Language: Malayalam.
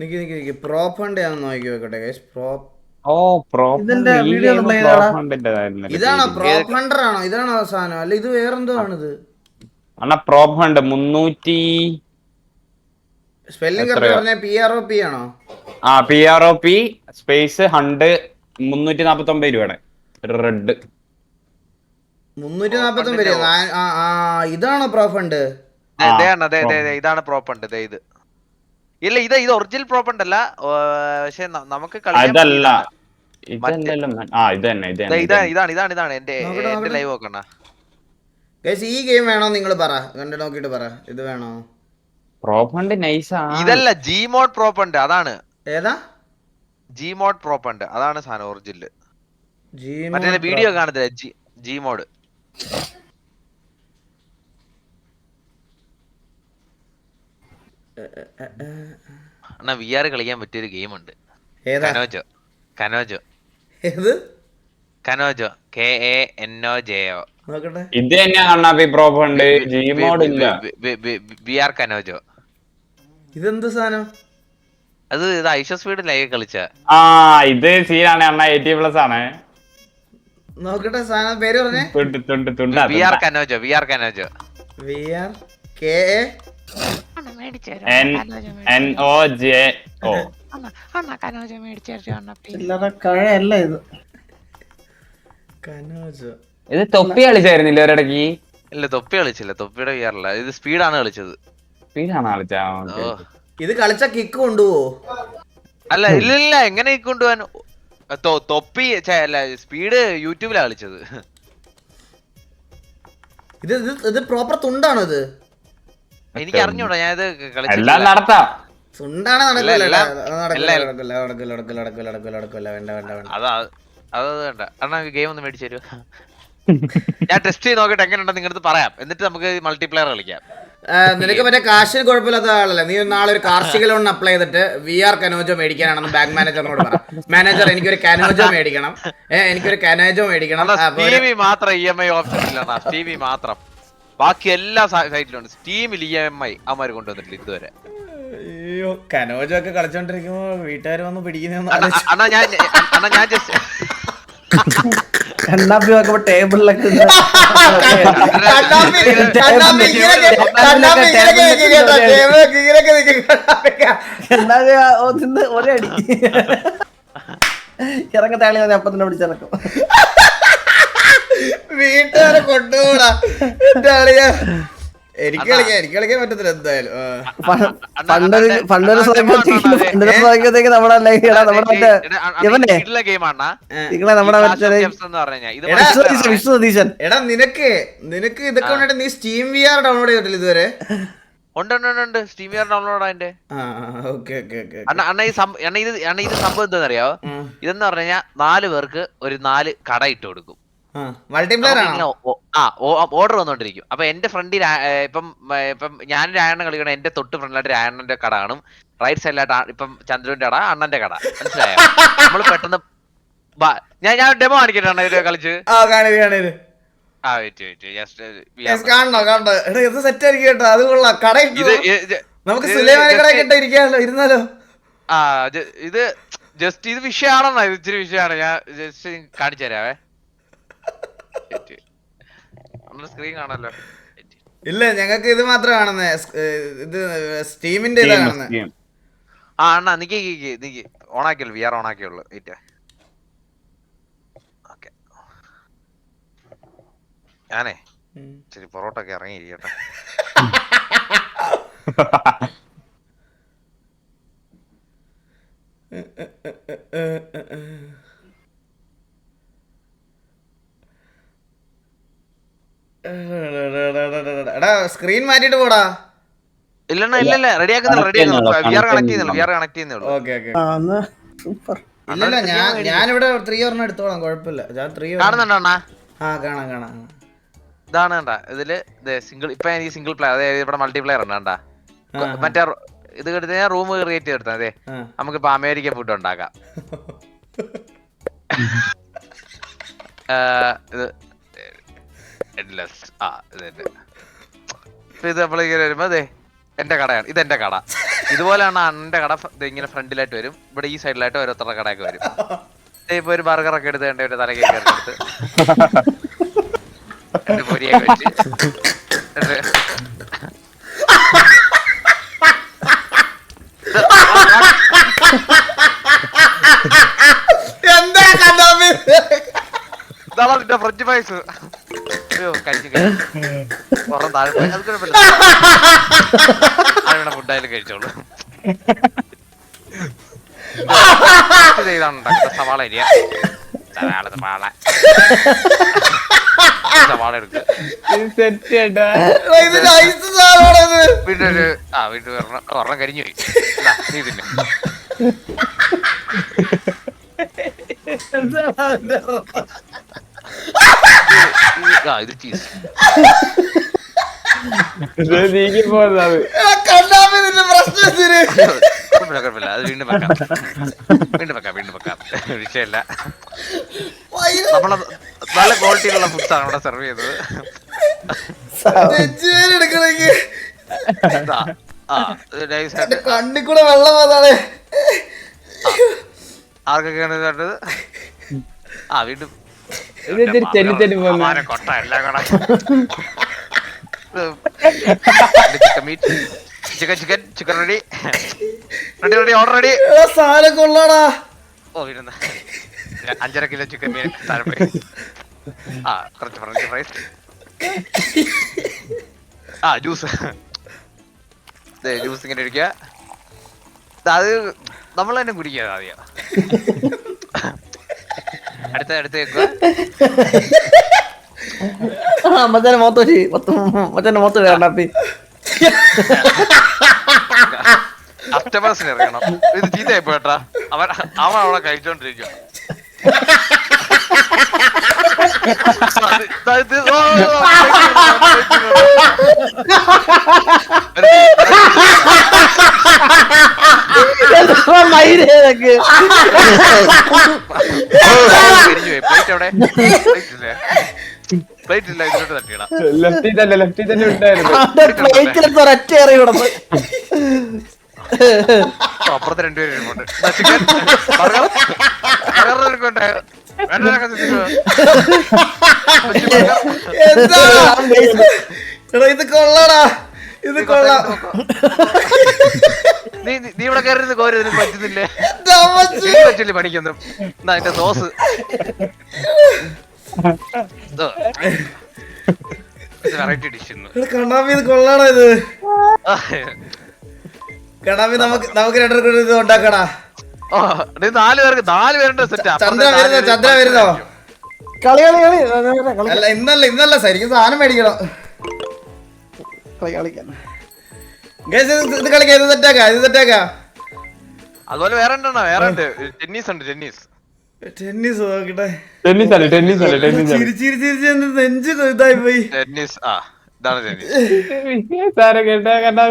നിക്ക് നിക്ക് നിക്ക്. പ്രോ ഫണ്ട് ഞാൻ നോക്കി നോക്കട്ടെ ഗൈസ് പ്രോപ്പ് ഓ ഇതിന്റെ വീഡിയോ ചെയ്തോടാ. ഇതാണോ പ്രോ? ഫണ്ടർ ആണോ? ഇതാണോ സാധനം? അല്ല ഇത് വേറെന്തോ ആണിത് അണ്ണാ പ്രോപ്പ് ഫണ്ട് മുന്നൂറ്റി സ്പെല്ലിംഗ് പറഞ്ഞ പി ആർ ഒ പി ആണോ? ആ P R O P space hunt മുന്നൂറ്റി നാപ്പത്തി ഒമ്പത് രൂപയുടെ റെഡ് മുന്നൂറ്റി നാപ്പത്തി ഒമ്പത് ഇതാണോ പ്രോ ദേ, ദേ ദേ, ദേ, ദേ, ഇതാണ് പ്രോപ്പണ്ട് ദേ ഇത്. ഇല്ല ഇത് ഇത് ഒറിജിനൽ പ്രോപ്പണ്ട് അല്ല പക്ഷെ നമുക്ക് അതല്ല. ഇതല്ലല്ലോ ആ ഇത് തന്നെ ഇതാണ് ഇതാണ് ഇതാണ് എന്റെ എന്റെ ലൈവ് നോക്കണ ഗൈസ് ഈ ഗെയിം വേണോ നിങ്ങൾ പറ. കണ്ടു നോക്കിട്ട് പറ. ഇത് വേണോ? പ്രോപ്പണ്ട് നൈസാ ഇതല്ല ജി മോഡ് പ്രോപ്പണ്ട് അതാണ്. ഏതാ? ജി മോഡ് പ്രോപ്പണ്ട് അതാണ് സാധനം ഒറിജിനൽ ജി മറ്റേ വീഡിയോ കാണത്തില്ല ജി ജി മോഡ് എന്നാ വി ആർ കളിക്കാൻ പറ്റിയൊരു ഗെയിം ഉണ്ട് ഏതാ കനോജോ കനോജോ ഏത് Kanojo K A N O J O നോക്കട്ടെ ഇത് തന്നെയാ കണ്ണാപ്പി പ്രോപ്പ് ഉണ്ട് ജി മോഡ് ഇല്ല ആർ കനോജോ ഇതെന്ത് സാധനം അത് ഇത് ഐഷോ സ്പീഡ് ലൈവ് കളിച്ച ആ ഇത് സീനാണ് അണ്ണ എയ്റ്റി പ്ലസ് ആണ് നോക്കട്ടെ സാധനം പേര് പറഞ്ഞേ V R Kanojo V R Kanojo V R K ഇത്. കനോജ്. ഇത് തൊപ്പി കളിച്ചായിരുന്നില്ല ഒരിടക്ക് ഇല്ല തൊപ്പി കളിച്ചില്ല. തൊപ്പിയുടെ വി ഇത് സ്പീഡാണ് കളിച്ചത്. സ്പീഡാണ് കളിച്ചാ ഇത് കളിച്ച കിക്ക് കൊണ്ടുപോവോ? അല്ല ഇല്ല ഇല്ല. എങ്ങനെ കിക്ക് കൊണ്ടുപോകാൻ തൊ- തൊപ്പി അല്ല സ്പീഡ് യൂട്യൂബിലാ കളിച്ചത്. ഇത് ഇത് ഇത് പ്രോപ്പർ തുണ്ടാണോ ഇത്? എനിക്ക് അറിഞ്ഞൂടാ ഞാൻ ഇത് എല്ലാം കളിച്ചില്ല നടത്താം. സുണ്ടാണ് നടക്കില്ല നടക്കില്ല എല്ലാം- നടക്കില്ല നടക്കില്ല നടക്കില്ല നടക്കില്ല നടക്കില്ല നടക്കില്ല വേണ്ട വേണ്ട വേണ്ട. അതാ അത് വേണ്ട. അണ്ണാ ഗെയിം ഒന്ന് മേടിച്ചു തരുമോ ഞാൻ ടെസ്റ്റ് ചെയ്ത് നോക്കട്ടെ എങ്ങനെയുണ്ടെന്ന് നിങ്ങളുടെ പറയാം. എന്നിട്ട് നമുക്ക് മൾട്ടിപ്ലെയർ കളിക്കാം. നിനക്ക് മറ്റേ കാശിന് കുഴപ്പമില്ലാത്ത ആളല്ലേ? നീ നാളെ ഒരു കാർഷിക ലോൺ അപ്ലൈ ചെയ്തിട്ട് വി ആർ കനോജോ മേടിക്കാനാണെന്ന് ബാങ്ക് മാനേജറിനോട് പറ. മാനേജർ എനിക്കൊരു കനോജോ മേടിക്കണം. ഏഹ് എനിക്കൊരു കനോജോ മേടിക്കണം. മാത്രം ഇ എം ഐ ഓപ്ഷൻ ഇല്ല മാത്രം. ബാക്കി എല്ലാ സൈറ്റിലും ഉണ്ട് സ്റ്റീമിൽ ഇ എം ഐ അവന്മാർ കൊണ്ടുവന്നിട്ടില്ല ഇതുവരെ അയ്യോ കനോജൊക്കെ കളിച്ചോണ്ടിരിക്കുമ്പോ വീട്ടുകാർ വന്ന് പിടിക്കുന്ന അണ്ണാ ഞാൻ അണ്ണാ ഞാൻ ജസ്റ്റ് കണ്ണാപ്പി നോക്കുമ്പോ ടേബിളിലൊക്കെ ഇരുന്ന് കണ്ണാപ്പി ആ- ഓ, തിന്ന് ഒരേ അടി ഇറങ്ങ താളി അപ്പൊ തന്നെ പിടിച്ചിറക്കും വീട്ടുകാരെ കൊണ്ടുപോടാ. എന്റെ ആളിയാ എനിക്ക് കളിക്കാൻ എനിക്ക് കളിക്കാൻ പറ്റത്തില്ല എന്തായാലും. പണ്ടൊരു പണ്ടൊരു പണ്ടൊരു സമയത്തേക്ക് നമ്മുടെ നമ്മുടെ ഇവനെ നിങ്ങളെ നമ്മുടെ എടാ, നിനക്ക് നിനക്ക് ഇതൊക്കെ നീ സ്റ്റീം വി ആർ ഡൗൺലോഡ് ചെയ്തിട്ടില്ല ഇതുവരെ? ഉണ്ട് ഉണ്ട് ഉണ്ട്, സ്റ്റീം വിയർ ഡൗൺലോഡ് അതിന്റെ? ആ ഓക്കെ ഓക്കെ ഓക്കെ അണ്ണ അണ്ണ ഈ സംഭവം അണ്ണ ഇത് അണ്ണ ഇത് സംഭവം എന്താണെന്നറിയാവോ? ഇതെന്ന് പറഞ്ഞു കഴിഞ്ഞാൽ നാല് പേർക്ക് ഒരു നാല് കട ഇട്ട് കൊടുക്കും. ഓർഡർ വന്നോണ്ടിരിക്കും. അപ്പൊ എന്റെ ഫ്രണ്ടിൽ ഇപ്പം ഇപ്പം ഞാൻ രായണ്ണ കളിക്കണ എന്റെ തൊട്ട് ഫ്രണ്ടിലായിട്ട് രായണ്ണന്റെ കട കാണും. റൈറ്റ് സൈഡിലായിട്ട് ഇപ്പം ചന്ദ്രന്റെ കട അണ്ണന്റെ കട. മനസ്സിലായോ? നമ്മൾ പെട്ടെന്ന് ഞാൻ ഞാൻ ഡെമോ കാണിക്കട്ടെ അണ്ണ കളിച്ച്? ആ വെയിറ്റ് വെയിറ്റ് ജസ്റ്റ് കാണണോ കാണണോ. എടാ ഇത് സെറ്റ് ആയിരിക്കും കേട്ടോ. അത് കൊള്ളാം. കട ഇത് ഇത് നമുക്ക് കട just- കിട്ട ഇരിക്കാമല്ലോ ഇരുന്നാലോ? ആ ഇത് ജസ്റ്റ് ഇത് വിഷയമാണെന്നാ ഇത് ഇച്ചിരി വിഷയമാണ്. ഞാൻ ജസ്റ്റ് കാണിച്ചു തരാവേ. സ്ക്രീൻ കാണാലോ ഇല്ല ഞങ്ങൾക്ക് ഇത് മാത്രം കാണുന്നേ. ഇത് സ്റ്റീമിന്റെ ഇതാ കാണുന്നേ. ആ അണ്ണാ നിക്ക് നിക്ക് നിക്ക് ഓണാക്കിയുള്ളൂ വി ആർ ഓണാക്കിയുള്ളൂ വെയിറ്റ് ഓക്കെ. ഞാനേ. ഇച്ചിരി പൊറോട്ട ഒക്കെ ഇറങ്ങിയിരിക്കട്ടെ എടാ സ്ക്രീൻ മാറ്റിട്ട് പോടാ. ഇല്ലണ്ണ ഇല്ല ഇല്ല റെഡി ആക്കുന്നില്ല. റെഡി ആക്കുന്നില്ല വിആർ കണക്ട് ചെയ്യുന്നില്ല വി ആർ കണക്ട് ചെയ്യുന്നുള്ളൂ ഓക്കെ ഓക്കെ ആ സൂപ്പർ ഇല്ലല്ല ഞാൻ ഇവിടെ ത്രീ ഓർണ എടുത്തോളാം കുഴപ്പമില്ല. ഞാൻ ത്രീ കാണുന്നുണ്ടോ അണ്ണാ? ആ കാണാം കാണാം. ഇതാണ് കണ്ട. ഇതിൽ സിംഗിൾ ഇപ്പൊ എനിക്ക് സിംഗിൾ പ്ലെയർ അതായത് ഇവിടെ മൾട്ടിപ്ലെയർ ഉണ്ട് കണ്ടാ. മറ്റേ ഇത് ഞാൻ റൂം ക്രിയേറ്റ് ചെയ്തെടുത്താ അതെ. നമുക്ക് നമുക്കിപ്പോ അമേരിക്ക ഫുഡ് ഉണ്ടാക്കാം. ആ, ഇത് endless. ആ ഇത് തന്നെ. ഇപ്പൊ ഇത് നമ്മളിങ്ങനെ വരുമ്പോ അതെ എന്റെ കടയാണ്. ഇത് എന്റെ കട. ഇതുപോലെയാണ് അണ്ണന്റെ കട ദേ ഇങ്ങനെ ഫ്രണ്ടിലായിട്ട് വരും. ഇവിടെ ഈ സൈഡിലായിട്ട് ഓരോരുത്തരുടെ കടയൊക്കെ വരും. ദേ ഇപ്പൊ ഒരു ബർഗർ ഒക്കെ എടുത്ത് എന്റെ ഒരു എടുത്ത്. രണ്ട് പൊരിയൊക്കെ വെച്ച്. എന്നിട്ട് എന്താ കണ്ണാപ്പി ഇതാണ് നിന്റെ ഫ്രഞ്ച് ഫ്രൈസ്. അയ്യോ കഴിച്ചു പുറം താഴെ പോയി. അത് കുഴപ്പമില്ല അതിവിടെ ഫുഡായാലും കഴിച്ചോളൂ. ചെയ്താണ് ഉണ്ടാക്കുന്നത് സവാള അരിയ. സവാള സവാള. സവാള എടുക്കുക വീണ്ടും ആ വീട്ടിൽ ഒരെണ്ണം ഒരെണ്ണം കരിഞ്ഞു പോയി. ഇതാ, നീ ആ ഇത് ചീസ് നീക്കി പോകുന്നത് കണ്ണാപ്പി നിന്റെ പ്രശ്നം? കുഴപ്പമില്ല കുഴപ്പമില്ല. അത് വീണ്ടും വെക്കാം. വീണ്ടും വെക്കാം വീണ്ടും വെക്കാം. വിഷയമില്ല. നമ്മൾ നല്ല ക്വാളിറ്റിയിലുള്ള ഫുഡ്സ് ആണ് ഇവിടെ സെർവ് ചെയ്തത് കണ്ണിൽ കൂടെ വെള്ളം വന്നാണ്. ആർക്കൊക്കെയാണ് വേണ്ടത് ആ വീണ്ടും ഇത് ഇത്തിരി ചെല്ലി ചെല്ലി പോകുന്നു. അമാരെ കൊട്ട എല്ലാം കൂടെ. Chicken meat chicken chicken chicken ready ready ready order ready സാധനം കൊള്ളാടാ. ഓ ഇരുന്ന്. അഞ്ചര കിലോ ചിക്കൻ മീൻ ആ കുറച്ച് ഫ്രഞ്ച് ഫ്രൈസ് ആ ജ്യൂസ് ജ്യൂസ് ഇങ്ങനെ ഇരിക്കുക അത് നമ്മൾ തന്നെ കുടിക്കുക ആദ്യം. അടുത്ത അടുത്ത മച്ചാനെ മൊത്തം വെച്ച് മൊത്തം കണ്ണാപ്പി കസ്റ്റമേഴ്സിന് ഇറങ്ങണം ഇത് ചീത്തയായി പോയട്ടാ അവൻ അവൻ അവിടെ കഴിച്ചോണ്ടിരിക്കും മയിലേക്ക് പ്ലേറ്റ് എവിടെ? പ്ലേറ്റ് ഇല്ലേ? പ്ലേറ്റ് ഇല്ല ഇതിലോട്ട് തട്ടിയിടാം. ലെഫ്റ്റിൽ തന്നെ ലെഫ്റ്റിൽ തന്നെ ഉണ്ടായിരുന്നു. ഒരൊറ്റ എറി അപ്പുറത്തെ അപ്പുറത്ത് രണ്ടുപേരും ഇരിപ്പുണ്ട്. ദാ chicken, burger, burger എടുക്കട്ടെ. വേണ്ടവരൊക്കെ തിന്നോ. കൊച്ചു burger. എന്താ? എടാ ഇത് കൊള്ളാടാ. ഇത് കൊള്ളാം. നീ നീ- ഇവിടെ കയറി കോരി ഇതിന് പറ്റുന്നില്ലേ? പറ്റില്ല പണിക്കൊന്നും. എന്നാ എന്റെ സോസ്. വെറൈറ്റി ഡിഷ് കണ്ണാപ്പി ഇത് കൊള്ളാടാ ഇത്? കണ്ണാപ്പി നമുക്ക് നമുക്ക് രണ്ടുപേർക്കും ഇത് ഉണ്ടാക്കടാ. നാല് പേർക്ക് നാല് പേരുടെ സെറ്റ് ചന്ദ്ര വരുന്നോ? ചന്ദ്ര വരുന്നോ? കളി. കളി കളി. അല്ല ഇന്നല്ല ഇന്നല്ല. ശരിക്കും സാധനം മേടിക്കണം. കളി കളിക്കാൻ. ഇത് ഇത് കളിക്കാം ഇത് തെറ്റാക്കാം ഇത് തെറ്റാക്കാം. അതുപോലെ വേറെ വേറെ ഉണ്ട് ടെന്നീസ് ഉണ്ട് ടെന്നീസ് ടെന്നീസ് നോക്കട്ടെ. ടെന്നീസ് അല്ലേ ടെന്നീസ് അല്ലേ ടെന്നീസ് ചിരി ചിരി ചിരിച്ച് എന്റെ നെഞ്ച് ഇതായി പോയി. ടെന്നീസ് ആ ഇതാണ് ടെന്നീസ് സാറെ കേട്ടാ കണ്ടാ